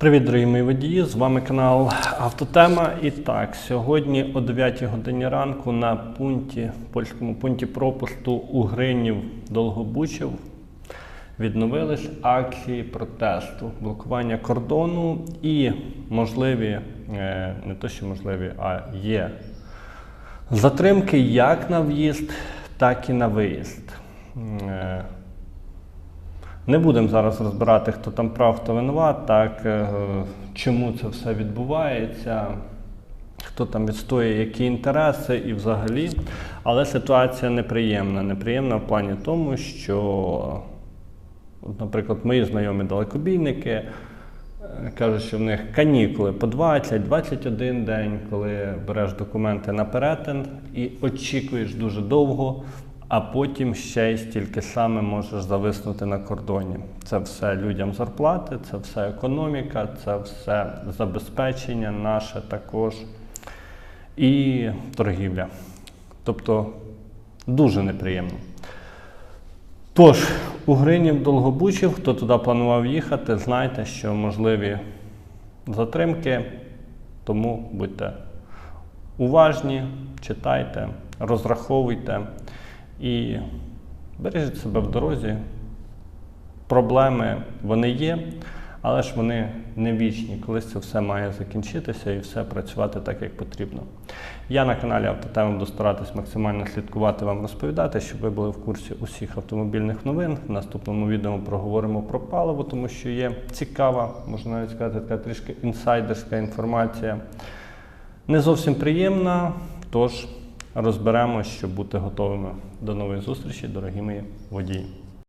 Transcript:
Привіт, дорогі мої водії! З вами канал Автотема. І так, сьогодні о 9 годині ранку на пункті, польському пункті пропусту у Гринів Долгобучів відновились акції протесту, блокування кордону і можливі, е, не то що можливі, а є затримки як на в'їзд, так і на виїзд. Не будемо зараз розбирати, хто там прав, хто винуват, так, е, чому це все відбувається, хто там відстоює які інтереси і взагалі. Але ситуація неприємна. Неприємна в плані тому, що, наприклад, мої знайомі далекобійники е, кажуть, що в них канікули по 20-21 день, коли береш документи на перетин і очікуєш дуже довго а потім ще й стільки саме можеш зависнути на кордоні. Це все людям зарплати, це все економіка, це все забезпечення наше також і торгівля. Тобто дуже неприємно. Тож, у Гринів Долгобучів, хто туди планував їхати, знайте, що можливі затримки, тому будьте уважні, читайте, розраховуйте. І бережіть себе в дорозі. Проблеми вони є, але ж вони не вічні. Колись це все має закінчитися і все працювати так, як потрібно. Я на каналі Автотема буду старатись максимально слідкувати вам розповідати, щоб ви були в курсі усіх автомобільних новин. В наступному відео проговоримо про паливо, тому що є цікава, можна навіть сказати, така трішки інсайдерська інформація. Не зовсім приємна, тож розберемо, щоб бути готовими до нової зустрічі, дорогі мої водії.